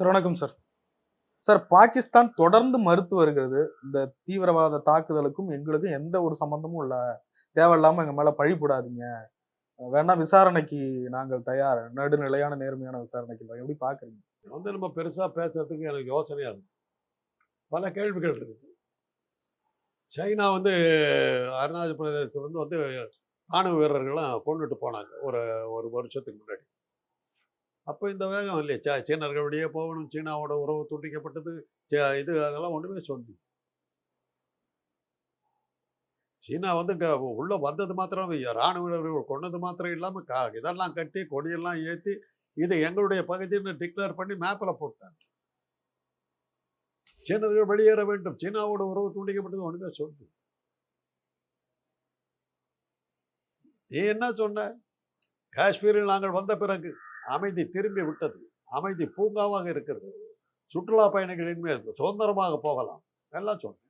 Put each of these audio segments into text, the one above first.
Sir வணக்கம் sir. Sir Pakistan தொடர்ந்து மறுத்து வருகிறது. இந்த தீவிரவாத தாக்குதலுக்கும் எங்களுக்கும் எந்த ஒரு சம்பந்தமும் இல்ல. தேவையில்லாம எங்க மேல பழி போடாதீங்க. வேணா விசாரணைக்கு நாங்கள் தயார். நடுநிலையான நேர்மையான விசாரணைக்கு எப்படி பாக்குறீங்க? வந்து நம்ம பெருசா பேசுறதுக்கு எனக்கு யோசனையா இருக்கு. பல கேள்விகள் இருக்கு. சைனா வந்து அருணாச்சல பிரதேசத்துல இருந்து வந்து ராணுவ வீரர்கள்லாம் கொண்டுட்டு போனாங்க. ஒரு ஒரு வருஷத்துக்கு முன்னாடி. அப்போ இந்த வேகம் இல்லையா? சீனர்கள் வெளியே போகணும். சீனாவோட உறவு துண்டிக்கப்பட்டது. இது அதெல்லாம் ஒன்றுமே சொல்லி சீனா வந்து இங்கே உள்ள வந்தது மாத்திரம் இராணுவ வீரர்கள் கொண்டது மாத்திரம் இல்லாமல் கா இதெல்லாம் கட்டி கொடியெல்லாம் ஏற்றி இது எங்களுடைய பகுதின்னு டிக்ளேர் பண்ணி மேப்பில் போட்டாங்க. சீனர்கள் வெளியேற வேண்டும். சீனாவோட உறவு துண்டிக்கப்பட்டது ஒன்றுமே சொல்லு நீ என்ன சொன்ன? காஷ்மீரில் நாங்கள் வந்த பிறகு அமைதி திரும்பி விட்டது. அமைதி பூங்காவாக இருக்கிறது. சுற்றுலா பயணிகள் இனிமேல் சுதந்திரமாக போகலாம். எல்லாம் சொன்னேன்.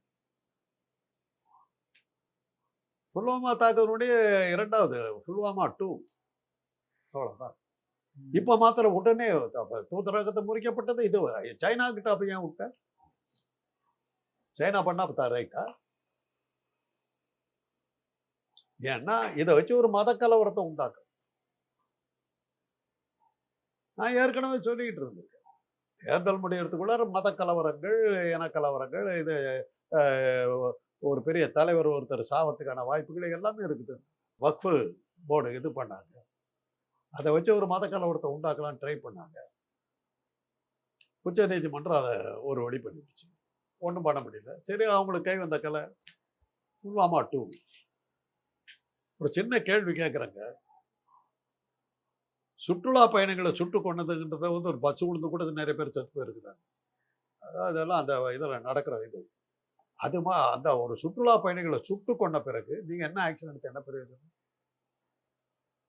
புல்வாமா தாக்குதலுடைய இரண்டாவது புல்வாமா டூ. அவ்வளோதான் இப்ப மாத்திரம் உடனே தூதரகத்தை முறிக்கப்பட்டது. இது சைனா கிட்ட அப்ப ஏன் விட்ட? சைனா பண்ணா ரைட்டா? ஏன்னா இதை வச்சு ஒரு மத கலவரத்தை உண்டாக்க நான் ஏற்கனவே சொல்லிக்கிட்டு இருந்திருக்கேன். தேர்தல் முடியறதுக்குள்ளார மத கலவரங்கள் இனக்கலவரங்கள் இது ஒரு பெரிய தலைவர் ஒருத்தர் சாவறதுக்கான வாய்ப்புகள் எல்லாமே இருக்குது. வக்ஃபு போர்டு இது பண்ணாங்க. அதை வச்சு ஒரு மத கலவரத்தை உண்டாக்கலாம்னு ட்ரை பண்ணாங்க. உச்ச நீதிமன்றம் அதை ஒரு வழி பண்ணிடுச்சு. ஒன்றும் பண்ண முடியல. சரி அவங்களுக்கு கை வந்த கலை. புல்வாமா டூ ஒரு சின்ன கேள்வி கேட்குறேங்க சுற்றுலா பயணிகளை சுட்டு கொண்டதுன்றத வந்து ஒரு பஸ் விழுந்து கூட நிறைய பேர் செத்து போயிருக்கிறாங்க. அதாவது அதெல்லாம் அந்த இதில் நடக்கிற இது. அது மா அந்த ஒரு சுற்றுலா பயணிகளை சுட்டு கொண்ட பிறகு நீங்கள் என்ன ஆக்ஷன் எடுத்து என்ன பிரயோஜனம்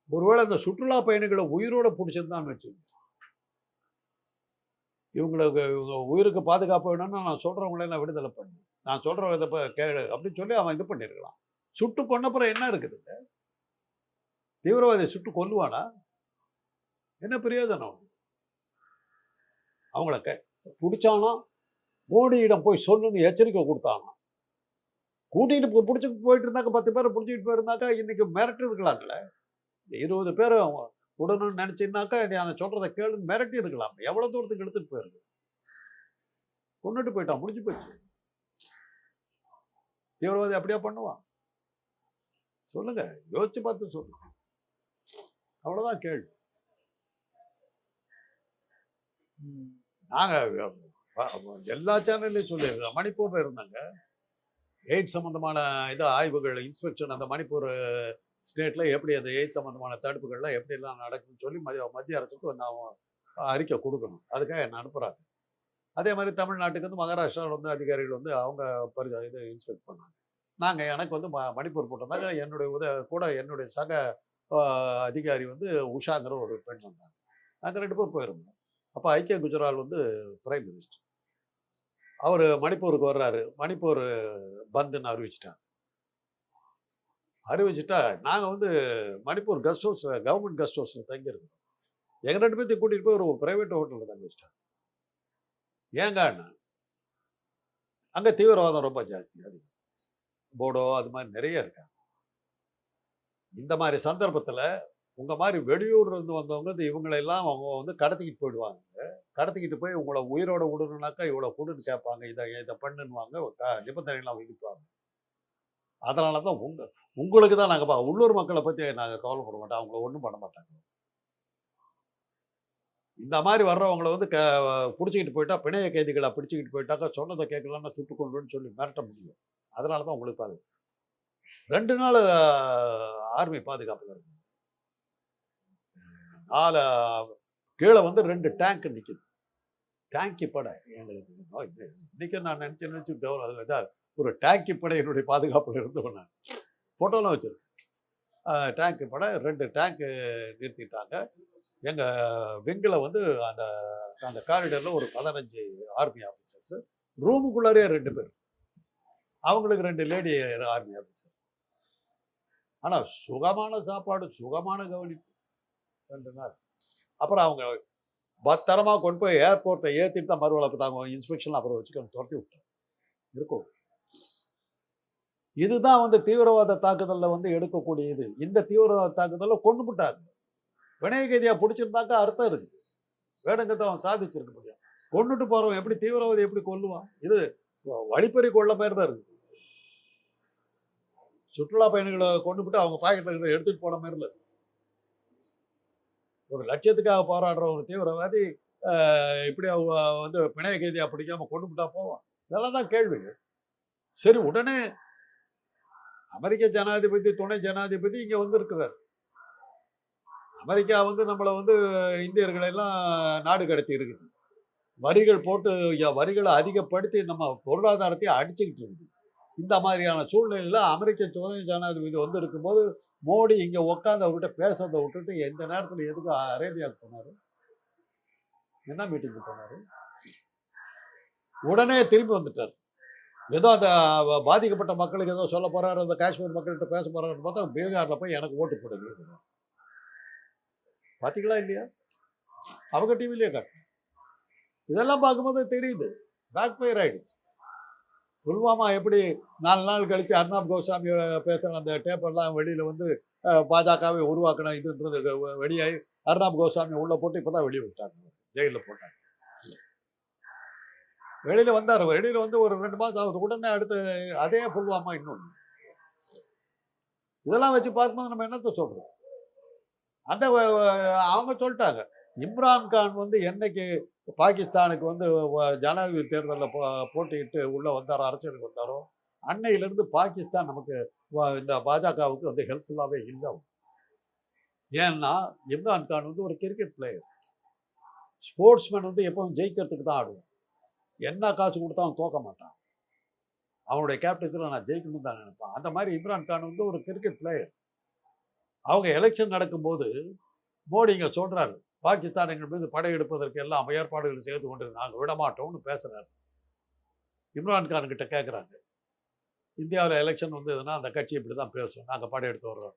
ஒருவேளை அந்த சுற்றுலா பயணிகளை உயிரோட பிடிச்சிருந்தான்னு வச்சு இவங்களுக்கு இவங்க உயிருக்கு பாதுகாப்பு வேணும்னு நான் சொல்கிறவங்களே நான் விடுதலை பண்ணு. நான் சொல்ற இதை ப- கேளு அப்படின்னு சொல்லி அவன் இது பண்ணியிருக்கலாம் சுட்டு கொன்னப்புறம் என்ன இருக்குது? தீவிரவாதியை சுட்டு கொல்லுவானா? என்ன பிரயோஜனம்? அவங்களுக்கு பிடிச்சானா மோடியிடம் போய் சொல்லுன்னு எச்சரிக்கை கொடுத்தானா? கூட்டிகிட்டு பிடிச்சி போயிட்டு இருந்தாக்க பத்து பேரை பிடிச்சிட்டு போயிருந்தாக்கா இன்னைக்கு மிரட்டி இருக்கலாங்களே இந்த இருபது பேர் விடணும்னு நினச்சின்னாக்கா நான் சொல்றதை கேளு மிரட்டி இருக்கலாம் எவ்வளவு தூரத்துக்கு எடுத்துட்டு போயிருக்கு? கொண்டுட்டு போயிட்டான் முடிஞ்சு போச்சு. தீவிரவாதி அப்படியா பண்ணுவான்? சொல்லுங்க யோசிச்சு பார்த்து சொல்லுங்க அவ்வளவுதான் கேள்வி. நாங்கள் எல்லா சேனல்லையும் சொல்லியிருக்கோம் மணிப்பூரில் இருந்தாங்க. எய்ட்ஸ் சம்மந்தமான இது ஆய்வுகள் இன்ஸ்பெக்ஷன் அந்த மணிப்பூர் ஸ்டேட்டில் எப்படி அந்த எய்ட்ஸ் சம்மந்தமான தடுப்புகள்லாம் எப்படி எல்லாம் சொல்லி மத்திய மத்திய அரசுக்கு நான் அறிக்கை கொடுக்கணும். அதுக்காக என்ன அனுப்புகிறாங்க அதே மாதிரி தமிழ்நாட்டுக்கு வந்து மகாராஷ்டிராவில் வந்து அதிகாரிகள் வந்து அவங்க பரி இது இன்ஸ்பெக்ட் பண்ணாங்க. நாங்கள் எனக்கு வந்து ம மணிப்பூர் போட்டிருந்தாங்க என்னுடைய உத கூட என்னுடைய சக அதிகாரி வந்து உஷாங்கிற ஒரு பெண் வந்தாங்க. நாங்கள் ரெண்டு பேர் போயிருந்தோம். அப்போ ஐக்கிய குஜரால் வந்து பிரைம் மினிஸ்டர். அவர் மணிப்பூருக்கு வர்றாரு. மணிப்பூர் பந்துன்னு அறிவிச்சிட்டாங்க. அறிவிச்சிட்டா நாங்கள் வந்து Manipur guest house government guest ஹவுஸில் தங்கியிருக்கோம் எங்கள் ரெண்டு பேர்த்தையும் கூட்டிகிட்டு போய் ஒரு ப்ரைவேட் ஹோட்டலில் தங்க வச்சிட்டாங்க. ஏங்கண்ணா அங்கே தீவிரவாதம் ரொம்ப ஜாஸ்தி அது போடோ அது மாதிரி நிறைய இருக்காங்க இந்த மாதிரி சந்தர்ப்பத்தில் உங்கள் மாதிரி வெளியூர்லேருந்து வந்தவங்க இந்த இவங்களெல்லாம் அவங்க வந்து கடத்திக்கிட்டு போயிடுவாங்க கடத்திக்கிட்டு போய் உங்களை உயிரோட விடணுனாக்கா இவ்வளோ கொடுன்னு கேட்பாங்க இதை இதை பண்ணுன்னுவாங்க க- நிபந்தனைலாம் விதிப்பாங்க அதனால தான் உங்க உங்களுக்கு தான் நாங்கள் உள்ளூர் மக்களை பற்றி நாங்கள் கவலைப்பட மாட்டோம் அவங்கள ஒன்றும் பண்ண மாட்டாங்க இந்த மாதிரி வர்றவங்கள வந்து க பிடிச்சிக்கிட்டு போயிட்டா பிணைய கைதிகளை பிடிச்சிக்கிட்டு போயிட்டாக்கா சொன்னதை கேட்கலன்னா சுட்டு கொண்டுன்னு சொல்லி மிரட்ட முடியும் அதனால தான் உங்களுக்கு பாதுகாப்பு ரெண்டு நாள் ஆர்மி பாதுகாப்பு இருக்குது நாலு கீழே வந்து ரெண்டு டேங்க் நிற்கிது டேங்கி படை எங்களுக்கு. இன்னைக்கு நான் நினச்சி நினச்சி கௌரவ இதா ஒரு டேங்கி என்னுடைய பாதுகாப்பில் இருந்தவன் நான் ஃபோட்டோலாம் வச்சிருக்கேன். டேங்க்கு படை ரெண்டு டேங்க்கு நிறுத்திட்டாங்க. எங்கள் விங்கில் வந்து அந்த அந்த காரிடரில் ஒரு பதினஞ்சு ஆர்மி ஆஃபீஸர்ஸ் ரூமுக்குள்ளாரே ரெண்டு பேர். அவங்களுக்கு ரெண்டு லேடி ஆர்மி ஆஃபீஸர் ஆனால் சுகமான சாப்பாடு சுகமான கவனிப்பு. என்றனர் அப்புறம் அவங்க பத்திரமா கொண்டு போய் ஏர்போர்ட்டை ஏற்றிட்டு தான் மறுவளப்பு தாங்க. இன்ஸ்பெக்ஷன் அப்புறம் வச்சுக்கணும். துரத்தி விட்டோம். இருக்கும். இதுதான் வந்து தீவிரவாத தாக்குதலில் வந்து எடுக்கக்கூடியது. இந்த தீவிரவாத தாக்குதலில் கொண்டு விட்டாங்க வினய கைதியா பிடிச்சிருந்தாக்கா அர்த்தம் இருக்குது. வேடங்கிட்ட அவன் சாதிச்சிருக்க முடியும். கொண்டுட்டு போகிறவன் எப்படி தீவிரவாதி எப்படி கொல்லுவான்? இது வழிப்பறி கொள்ள மாதிரி தான் இருக்குது. சுற்றுலா பயணிகளை கொண்டு போட்டு அவங்க பாக்கெட்டில் எடுத்துட்டு போன மாதிரி இல்லை ஒரு லட்சியத்துக்காக போராடுற ஒரு தீவிரவாதி இப்படி அவங்க வந்து பிணைய கைதியாக பிடிக்காம கொண்டு விட்டா போவான். இதெல்லாம் தான் கேள்விகள். சரி உடனே அமெரிக்க ஜனாதிபதி துணை ஜனாதிபதி இங்கே வந்திருக்கிறார். அமெரிக்கா வந்து நம்மளை வந்து இந்தியர்களெல்லாம் நாடு கடத்தி இருக்குது. வரிகள் போட்டு வரிகளை அதிகப்படுத்தி நம்ம பொருளாதாரத்தையும் அடிச்சுக்கிட்டு இருக்குது. இந்த மாதிரியான சூழ்நிலையில் அமெரிக்க துணை ஜனாதிபதி வந்து இருக்கும்போது மோடி இங்கே உட்காந்து அவர்கிட்ட பேசுறதை விட்டுட்டு எந்த நேரத்தில் எதுக்கு அரேபியாவுக்கு போனார்? என்ன மீட்டிங்க்கு போனாரு? உடனே திரும்பி வந்துட்டார். ஏதோ அந்த பாதிக்கப்பட்ட மக்களுக்கு ஏதோ சொல்ல போறாரு அந்த காஷ்மீர் மக்கள்கிட்ட பேச போறாருன்னு பார்த்தா பீகாரில் போய் எனக்கு ஓட்டு போடுங்க பார்த்தீங்களா இல்லையா? அவங்க டிவிலேயே காட்டு இதெல்லாம் பார்க்கும்போது தெரியுது. பேக் ஃபயர் ஆயிடுச்சு. புல்வாமா எப்படி நாலு நாள் கழித்து அர்னாப் கோஸ்வாமி பேசுகிற அந்த டேப்பெல்லாம் வெளியில் வந்து பாஜகவை உருவாக்கணும் இதுன்றது வெளியாகி அர்னாப் கோஸ்வாமி உள்ளே போட்டு இப்பதான் வெளியே விட்டாங்க ஜெயிலில் போட்டாங்க. வெளியில் வந்தார். வெளியில் வந்து ஒரு ரெண்டு மாதம் ஆகுது. உடனே அடுத்து அதே புல்வாமா இன்னொன்று இதெல்லாம் வச்சு பார்க்கும்போது நம்ம என்னத்தை சொல்கிறோம் அந்த அவங்க சொல்லிட்டாங்க. இம்ரான் கான் வந்து என்னைக்கு பாகிஸ்தானுக்கு வந்து ஜனாதிபதி தேர்தலில் போட்டியிட்டு உள்ளே வந்தாரோ அரசியலுக்கு வந்தாரோ அன்னையிலிருந்து பாகிஸ்தான் நமக்கு இந்த பாஜகவுக்கு வந்து ஹெல்ப்ஃபுல்லாகவே இல்லை. ஏன்னா இம்ரான் கான் வந்து ஒரு கிரிக்கெட் பிளேயர் ஸ்போர்ட்ஸ்மேன் வந்து எப்பவும் ஜெயிக்கிறதுக்கு தான் ஆடுவான். என்ன காசு கொடுத்தாலும் தோக்க மாட்டான். அவனுடைய கேப்டன்ஸில் நான் ஜெயிக்கணும்னு தான் நினைப்பான். அந்த மாதிரி இம்ரான் கான் வந்து ஒரு கிரிக்கெட் பிளேயர் அவங்க எலெக்ஷன் நடக்கும்போது மோடி இங்கே சொல்கிறாரு பாகிஸ்தான் எங்கள் மீது படையெடுப்பதற்கு எல்லாம் ஏற்பாடுகள் செய்து கொண்டு நாங்கள் விடமாட்டோம்னு பேசுகிறாரு இம்ரான்கான் கிட்ட கேட்குறாங்க இந்தியாவில் எலெக்ஷன் வந்ததுன்னா அந்த கட்சி இப்படி தான் பேசும் நாங்கள் படையெடுத்து வர்றோம்.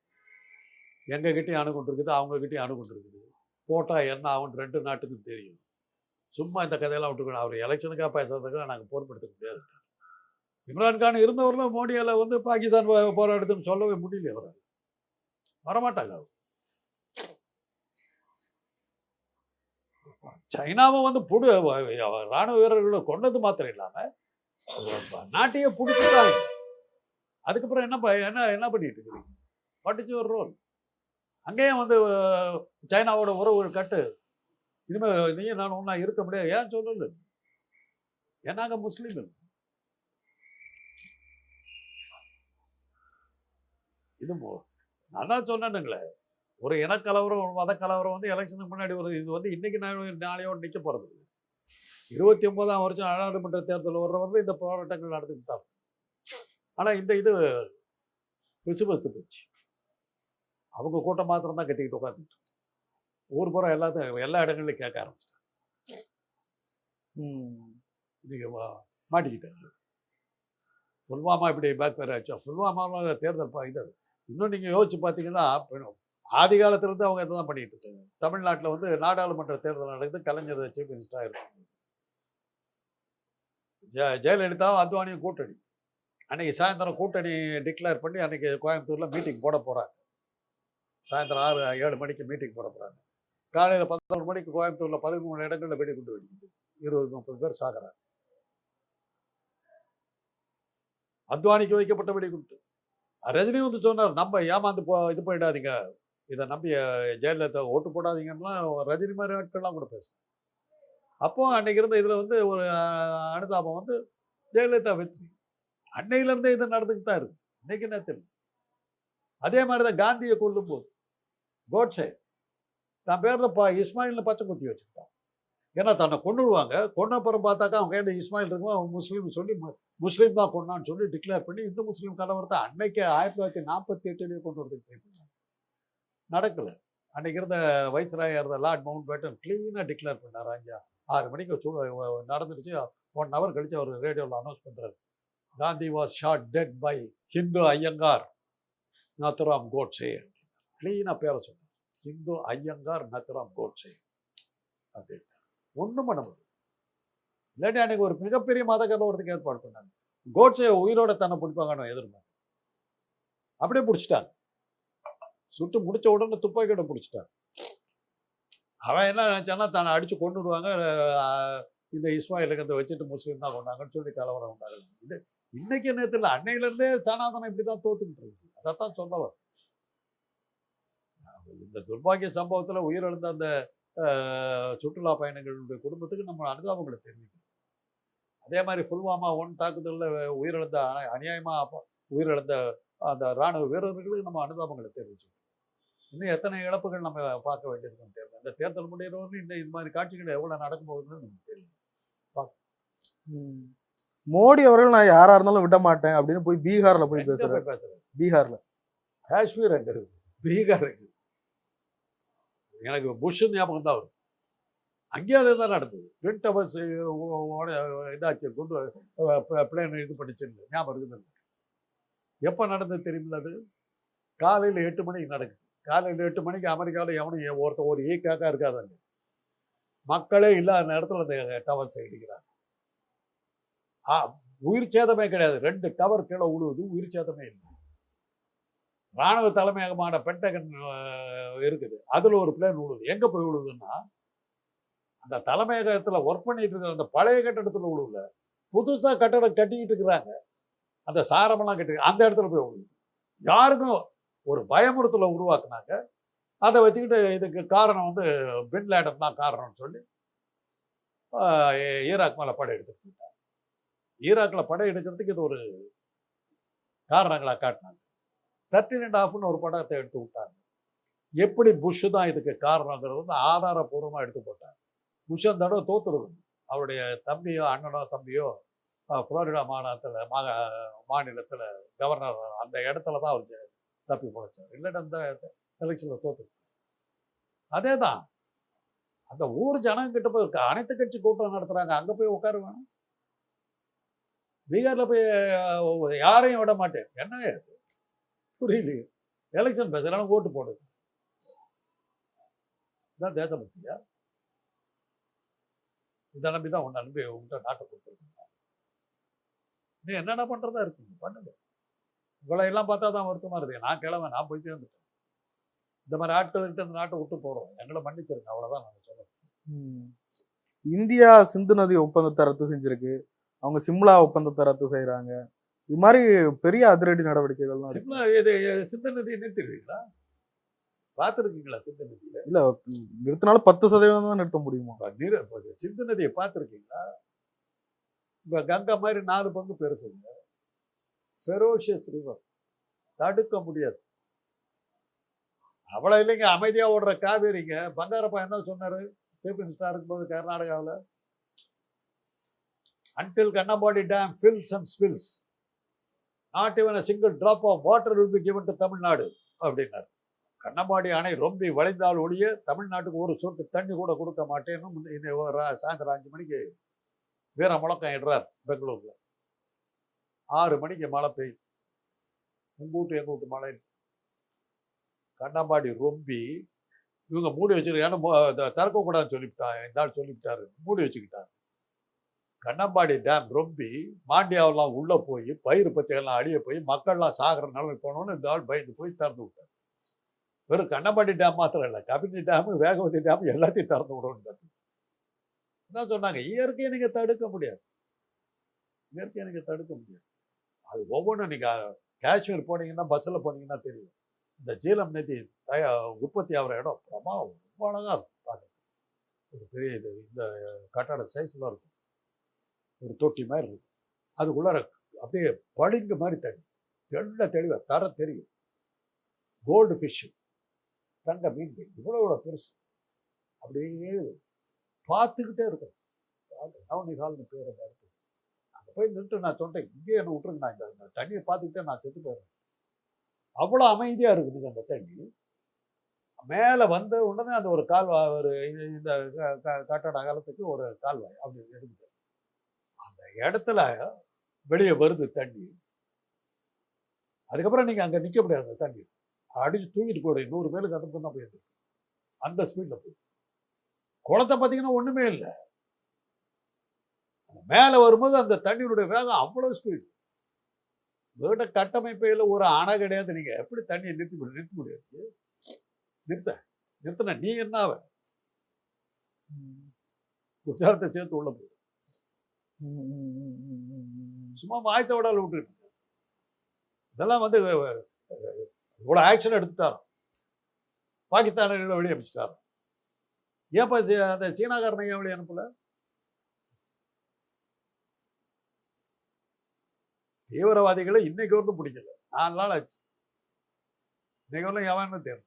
எங்கள் கிட்டேயும் அணுகுண்டு இருக்குது போட்டால் என்ன ஆகும் ரெண்டு நாட்டுக்கும் தெரியும். சும்மா இந்த கதையெல்லாம் விட்டுக்கணும். அவர் எலெக்ஷனுக்காக பேசுறதுக்கு நாங்கள் பொறுப்படுத்த முடியாது. இம்ரான்கான் இருந்தவர்களும் மோடியால் வந்து பாகிஸ்தான் போராடுதுன்னு சொல்லவே முடியல அவரால் வரமாட்டாங்க அவர். சைனாவை வந்து புடு ராணுவ வீரர்களை கொண்டது மாத்திரம் இல்லாமல் நாட்டையே பிடிச்சிட்டாங்க அதுக்கப்புறம் என்ன ப- என்ன என்ன பண்ணிட்டு இருக்கிறீங்க படிச்சு ஒரு ரோல். அங்கேயும் வந்து சைனாவோட உறவுகள் கட்டு. இனிமேல் நீயும் நான் ஒன்றா இருக்க முடியாது. ஏன் சொல்லல? ஏன்னா முஸ்லீம்கள் இது நான் தான் சொன்னேனுங்களே. ஒரு இனக்கலவரம் ஒரு மத கலவரம் வந்து எலெக்ஷனுக்கு முன்னாடி ஒரு இது வந்து இன்னைக்கு நான் நாளையோட நிற்க போகிறது இருபத்தி ஒன்பதாம் வருஷம் நாடாளுமன்ற தேர்தல் வர்றவர்கள் இந்த போராட்டங்கள் நடந்துட்டு தான் ஆனால் இந்த இது பிசுபத்து போச்சு. அவங்க கூட்டம் மாத்திரம் தான் கத்திக்கிட்டு உட்காந்துட்டு ஊர் பூரா எல்லாத்தையும் எல்லா இடங்கள்லையும் கேட்க ஆரம்பிச்சிட்டாங்க. ம். வா- மாட்டிக்கிட்டாரு. புல்வாமா இப்படி பேக் பேர் ஆச்சா? புல்வாமாவில் தேர்தல் பா- இது இன்னும் நீங்கள் யோசிச்சு பார்த்தீங்கன்னா ஆதி காலத்திலிருந்து அவங்க இதை தான் பண்ணிட்டு இருக்காங்க. தமிழ்நாட்டில் வந்து நாடாளுமன்ற தேர்தல் நடக்குது. கலைஞர் சீஃப் மினிஸ்டராக இருக்காங்க. ஜெ- ஜெயலலிதாவும் அத்வானியும் கூட்டணி. அன்னைக்கு சாயந்தரம் கூட்டணி டிக்ளேர் பண்ணி அன்னைக்கு கோயம்புத்தூரில் மீட்டிங் போட போகிறாங்க சாயந்தரம் ஆறு ஏழு மணிக்கு மீட்டிங் போட போகிறாங்க காலையில் பதினொரு மணிக்கு கோயம்புத்தூரில் பதிமூணு இடங்களில் வெடிகுண்டு வெடிக்குது. இருபது முப்பது பேர் சாகிறாங்க. அத்வானிக்கு வைக்கப்பட்ட வெடிகுண்டு ரஜினி வந்து சொன்னார் நம்ம ஏமாந்து போ இது பண்ணிடாதீங்க. இதை நம்பி ஜெயலலிதா ஓட்டு போடாதீங்கன்னா ரஜினி மாதிரி ஆட்கள்லாம் கூட பேசுறேன் அப்போது அன்றைக்கி இருந்த இதில் வந்து ஒரு அனுதாபம் வந்து ஜெயலலிதா வெற்றி. அன்னையிலேருந்தே இது நடந்துக்கிட்டு தான் இருக்கு. இன்னைக்கு என்ன தெரியும் அதே மாதிரி தான் காந்தியை கொல்லும் போது கோட்ஸே தான் பேரில் ப இஸ்மாயிலில் பச்சை குத்தி வச்சுக்கிட்டான். ஏன்னா தன்னை கொண்டுடுவாங்க கொண்டப்புறம் பார்த்தாக்கா அவங்க கையில் இஸ்மாயில் இருக்கும்? அவன் முஸ்லீம் சொல்லி முஸ்லீம் தான் கொண்டான்னு சொல்லி டிக்ளேர் பண்ணி இந்து முஸ்லீம் கலவரத்தை அன்னைக்கு ஆயிரத்தி தொள்ளாயிரத்தி நாற்பத்தி எட்டுலேயே கொண்டு வரதுக்கு ட்ரை பண்ணாங்க நடக்கல. அன்னைக்கு இருந்த வைஸ்ராயா இருந்த லார்ட் மவுண்ட் பேட்டன் கிளீனாக டிக்ளேர் பண்ணார் அஞ்சா ஆறு மணிக்கு சூ நடந்துருச்சு ஒன் ஹவர் கழிச்சு அவர் ரேடியோவில் அனௌன்ஸ் பண்ணுறாரு Gandhi was shot dead by Hindu Iyengar Nathuram Godse கிளீனாக பேரை சொன்னார். ஹிந்து ஐயங்கார் நத்துராம் கோட்ஸே அப்படின்னு ஒன்றும் பண்ண முடியும் இல்லாட்டி அன்னைக்கு ஒரு மிகப்பெரிய மத கலவரத்துக்கு ஏற்பாடு பண்ணாங்க. கோட்ஸே உயிரோட தன்னை பிடிப்பாங்கன்னு எதிர்பார்க்க அப்படியே பிடிச்சிட்டாங்க. சுட்டு முடிச்ச உடனே துப்பாக்கியோட பிடிச்சிட்டாங்க அவன் என்ன நினைச்சான்னா தன்னை அடிச்சு கொண்டு விடுவாங்க இந்த இஸ்மாயிலுங்கிறத வச்சுட்டு முஸ்லீம் தான் கொண்டாங்கன்னு சொல்லி கலவரம் உண்டாங்க இது இன்னைக்கு நேரத்தில் அன்னையில இருந்தே சனாதனம் இப்படிதான் தோத்துக்கிட்டு இருக்கு அதைத்தான் சொல்லவர் இந்த துர்பாகிய சம்பவத்துல உயிரிழந்த அந்த சுற்றுலா பயணிகளுடைய குடும்பத்துக்கு நம்ம அனுதாபங்களை தெரிவிக்கணும். அதே மாதிரி புல்வாமா ஒன் தாக்குதல்ல உயிரிழந்த அநியாயமாக அநியாயமா உயிரிழந்த அந்த ராணுவ வீரர்களுக்கு நம்ம அனுதாபங்களை தெரிவிச்சுக்கணும். இன்னும் எத்தனை இழப்புகள் நம்ம பார்க்க வேண்டியிருக்குன்னு தெரியல. இந்த தேர்தல் முடிகிறவர்கள் இன்னும் இது மாதிரி காட்சிகள் எவ்வளவு நடக்கும் போகுதுன்னு நமக்கு தெரியும். மோடி அவர்கள் நான் யாரா இருந்தாலும் விட மாட்டேன் அப்படின்னு போய் பீகார்ல போய் போய் பேசுறது பீகார்ல. காஷ்மீர் அங்க இருக்கு? பீகார் இருக்கு எனக்கு புஷ் ஞாபகம் தான் வரும். அங்கேயும் அதே தான் நடந்தது. ட்வின் டவர்ஸ் இதாச்சு குண்டு பிளேன் இது பண்ணிச்சு. ஞாபகம் இருக்குது எப்போ நடந்தது தெரியுமில்ல அது? காலையில் எட்டு மணிக்கு நடக்குது. காலையில் எட்டு மணிக்கு அமெரிக்காவில் எவனும் ஒருத்த ஒரு ஈக்காக்கா இருக்காதாங்க. மக்களே இல்லாத நேரத்தில் அந்த டவர் செய்கிறாங்க ஆ உயிர் சேதமே கிடையாது. ரெண்டு டவர் கீழே உழுவுது உயிர் சேதமே இல்லை. ராணுவ தலைமையகமான பென்டகன் இருக்குது. அதில் ஒரு பிளேன் விழுது எங்கே போய் விழுதுன்னா அந்த தலைமையகத்தில் ஒர்க் பண்ணிட்டு இருக்கிற அந்த பழைய கட்டடத்தில் விழுவுல புதுசா கட்டடம் கட்டிக்கிட்டு இருக்கிறாங்க. அந்த சாரமெல்லாம் கட்டி அந்த இடத்துல போய் விழுது யாருக்கும் ஒரு பயமுறுத்தலை உருவாக்குனாங்க. அதை வச்சுக்கிட்டு இதுக்கு காரணம் வந்து பின் லேடன் தான் காரணம்னு சொல்லி ஈராக் மேலே படை எடுத்துட்டு போயிட்டாங்க. ஈராக்கில் படை எடுக்கிறதுக்கு இது ஒரு காரணங்களாக காட்டினாங்க. தேர்ட்டின் அண்ட் ஆஃப்னு ஒரு படத்தை எடுத்து விட்டாங்க. எப்படி புஷ் தான் இதுக்கு காரணங்கிறது வந்து ஆதாரபூர்வமாக எடுத்து போட்டாங்க. புஷ் அந்த தடவை தோத்துருக்கணும். அவருடைய தம்பியோ அண்ணனோ தம்பியோ ஃப்ளோரிடா மாநிலத்தில் மா மாநிலத்தில் கவர்னர் அந்த இடத்துல தான் அவர் தப்பி பிழைச்சார். இல்லைன்னா அந்த எலெக்ஷனில் தோத்து அதே தான் அந்த ஊர் ஜனங்கிட்ட போய் க- அனைத்து கட்சி கூட்டம் நடத்துறாங்க. அங்கே போய் உட்கார வேணும். பீகாரில் போய் யாரையும் விட மாட்டேன். என்ன இது? புரியலையே. எலெக்ஷன் பேசலாம் ஓட்டு போடுது. இதான் தேசபக்தியா இதை நம்பி தான் உன்னை நம்பி உங்கள்கிட்ட நாட்டை கொடுத்துருக்கீங்க நீ என்னென்ன பண்றதா இருக்கு பண்ணுங்க. உங்களை எல்லாம் பார்த்தா தான் வருத்தமா இருக்கு நான் கிளம்ப நான் போய் சேர்ந்துட்டேன். இந்த மாதிரி ஆட்கள்கிட்ட இந்த நாட்டை விட்டு போறோம். எங்களை மன்னிச்சிருங்க. அவ்வளவுதான் நான் சொல்லுவேன் ம். இந்தியா சிந்து நதி ஒப்பந்தத்தை ரத்து செஞ்சிருக்கு. அவங்க சிம்லா ஒப்பந்தத்தை ரத்து செய்றாங்க. இது மாதிரி பெரிய அதிரடி நடவடிக்கைகள்லாம் சிம்லா இது சிந்த நதியை நிறுத்திடுவீங்களா பார்த்துருக்கீங்களா சிந்த நதியில இல்ல நிறுத்தினாலும் பத்து சதவீதம் தான் நிறுத்த முடியுமா? நீர் சிந்து நதியை பார்த்துருக்கீங்களா? இப்ப கங்கா மாதிரி நாலு பங்கு பெருசுங்க. ஃபெரோஷியஸ் ரிவர் தடுக்க முடியாது. அவ்வளோ இல்லைங்க அமைதியாக ஓடுற காவேரிங்க. பங்காரப்பா என்ன சொன்னார் சீஃப் மினிஸ்டராக இருக்கும்போது கர்நாடகாவில். Until Kannambadi dam fills and spills not even single drop of water will be given to Tamil Nadu அப்படின்னாரு. கண்ணம்பாடி அணை ரொம்பி வளைந்தால் ஒழிய தமிழ்நாட்டுக்கு ஒரு சொட்டு தண்ணி கூட கொடுக்க மாட்டேன்னு முன்ன- இந்த ரா- சாயந்தரம் அஞ்சு மணிக்கு வீர முழக்கம் இடுறார் பெங்களூரில். ஆறு மணிக்கு மழை பெய்யும். உங்க வீட்டு எங்க வீட்டு மழை. கண்ணம்பாடி ரொம்பி இவங்க மூடி வச்சிருக்காங்க திறக்கக்கூடாதுன்னு சொல்லிவிட்டான் சொல்லிவிட்டாங்க. இந்த ஆள் சொல்லிவிட்டாரு. மூடி வச்சுக்கிட்டாரு. கண்ணம்பாடி டேம் ரொம்பி மாண்டியாவெல்லாம் உள்ளே போய் பயிர் பச்சைகள்லாம் அடிய போய் மக்கள்லாம் சாகிற நிலைமை போனோன்னு இந்த ஆள் பயந்து போய் திறந்து விட்டார். வெறும் கண்ணம்பாடி டேம் மாத்திரம் இல்லை கபினி டேமு வேகவதி டேம் எல்லாத்தையும் திறந்து விடணும் என்ன சொன்னாங்க இயற்கையை நீங்கள் தடுக்க முடியாது. இயற்கையை நீங்கள் தடுக்க முடியாது. அது ஒவ்வொன்றும் நீங்கள் காஷ்மீர் போனீங்கன்னா பஸ்ஸில் போனீங்கன்னா தெரியும். இந்த ஜீலம் நதி தயா உற்பத்தி ஆகிற இடம் பிரமா ரொம்ப அழகாக இருக்கும் பார்க்க ஒரு பெரிய இது இந்த கட்டட சைஸ்ல இருக்கும். ஒரு தொட்டி மாதிரி இருக்கும். அதுக்குள்ளார அப்படியே பளிங்கு மாதிரி தண்ணி தெள்ள தெளிவாக தர தெரியும். கோல்டு ஃபிஷ்ஷு தங்க மீன்கள் இவ்வளோ இவ்வளோ பெருசு. அப்படியே பார்த்துக்கிட்டே இருக்கும் நவனி ஹால்னு பேர் அந்த போய் நின்று நான் சொன்னேன் இங்கே என்ன விட்டுருங்க நான் இந்த தண்ணியை பார்த்துக்கிட்டே நான் செத்து போயிடுறேன். அவ்வளோ அமைதியாக இருக்குதுங்க அந்த தண்ணி. மேலே வந்த உடனே அந்த ஒரு கால்வாய் ஒரு இந்த- க- கட்டட அகலத்துக்கு ஒரு கால்வாய் அப்படி இருக்குது அந்த இடத்துல வெளியே வருது தண்ணி. அதுக்கப்புறம் நீங்கள் அங்கே நிற்க முடியாது அந்த தண்ணி. அடிச்சு தூக்கிட்டு போயிடும் நூறு பேருக்கு அந்த தான் போயிருக்கு அந்த ஸ்பீடில் போய். குளத்தை பார்த்தீங்கன்னா ஒன்றுமே இல்லை. மேலே வரும்போது அந்த தண்ணியினுடைய வேகம் அவ்வளோ ஸ்பீடு வீட்ட கட்டமைப்பையில் ஒரு அணை கிடையாது. நீங்கள் எப்படி தண்ணியை நிறுத்தி முடியும் நிறுத்த முடியாது நிறுத்த நிறுத்தின நீ என்ன குஜராத்தை சேர்த்து உள்ள போய் சும்மா வாய்ச்ச விடால விட்டுட்டு இதெல்லாம் வந்து இவ்வளோ ஆக்ஷன் எடுத்துட்டாரோ பாகிஸ்தானில் வெளியே அமைச்சிட்டாரோ ஏன்ப்பா அந்த சீனாக்காரனை ஏன் வெளியே அனுப்பலை? தீவிரவாதிகளை இன்னைக்கு வரலும் பிடிக்கல. நாலு நாள் ஆச்சு. இன்னைக்கு வரலும் எவன்னு தெரியும்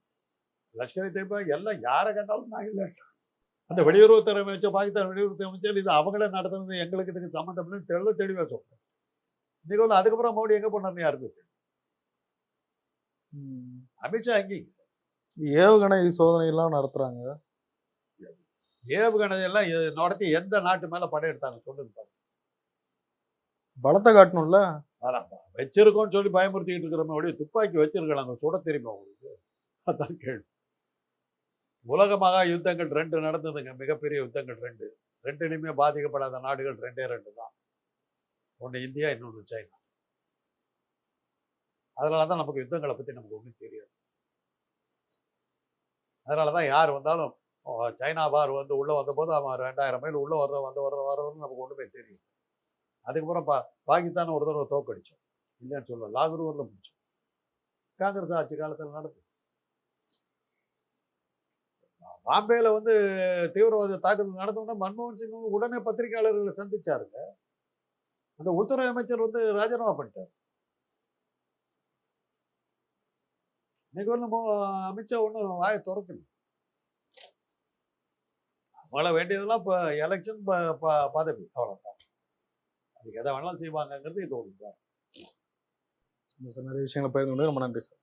லஷ்கர் தேப்பா எல்லாம் யாரை கண்டாலும் நான் இல்லை அந்த வெளியுறவுத்துறை அமைச்சர் பாகிஸ்தான் வெளியுறவுத்துறை அமைச்சர் இது அவங்களே நடத்துனது எங்களுக்கு இதுக்கு சம்மந்தம் இல்லைன்னு தெளிவ தெளிவாக சொல்றேன் இன்னைக்கு வரலும் அதுக்கப்புறம் மோடி எங்க போனார்னு யாருக்கு. அமித்ஷா எங்கேயும் ஏவுகணை சோதனை எல்லாம் நடத்துறாங்க. ஏவுகணை எல்லாம் எ- நடத்தி எந்த நாட்டு மேல படையெடுத்தாங்க சொல்லுங்க பாருங்க. பலத்தை காட்டணும்ல? அதான் வச்சிருக்கோம்னு சொல்லி பயமுறுத்திட்டு இருக்கிறோமே ஒழிய துப்பாக்கி வச்சிருக்கலாம் சுட தெரியுமா உங்களுக்கு? அதான் கேள்வி. உலக மகா யுத்தங்கள் ரெண்டு நடந்ததுங்க. மிகப்பெரிய யுத்தங்கள் ரெண்டு. ரெண்டுலையுமே பாதிக்கப்படாத நாடுகள் ரெண்டே ரெண்டு தான். ஒன்று இந்தியா இன்னொன்று சைனா. அதனால தான் நமக்கு யுத்தங்களை பற்றி நமக்கு ஒன்றும் தெரியாது. அதனால தான் யார் வந்தாலும் சைனா பார் வந்து உள்ளே வந்தபோது அவன் ரெண்டாயிரம் மைல் உள்ளே வர்ற வந்து வர்ற வரவன்னு நமக்கு ஒன்றுமே தெரியும் அதுக்கப்புறம் பா பாகிஸ்தான் ஒரு தடவை தோக்கடிச்சோம். இல்லைன்னு சொல்ல ஊரில் பிடிச்சோம் காங்கிரஸ் ஆட்சி காலத்தில் நடந்தது. பாம்பேயில் வந்து தீவிரவாத தாக்குதல் நடந்தோடனே மன்மோகன் சிங் உடனே பத்திரிகையாளர்களை சந்திச்சாருங்க. அந்த உள்துறை அமைச்சர் வந்து ராஜினாமா பண்ணிட்டார். இன்னைக்கு வந்து அமித்ஷா ஒன்றும் வாயை திறக்கல. அவங்கள வேண்டியதெல்லாம் இப்போ எலெக்ஷன் பதவி. அவ்வளோதான் அதுக்கு எதை வேணாலும் செய்வாங்கங்கிறது இது ஒன்று நிறைய விஷயங்களை பகிர்ந்து கொண்டு ரொம்ப நன்றி சார்.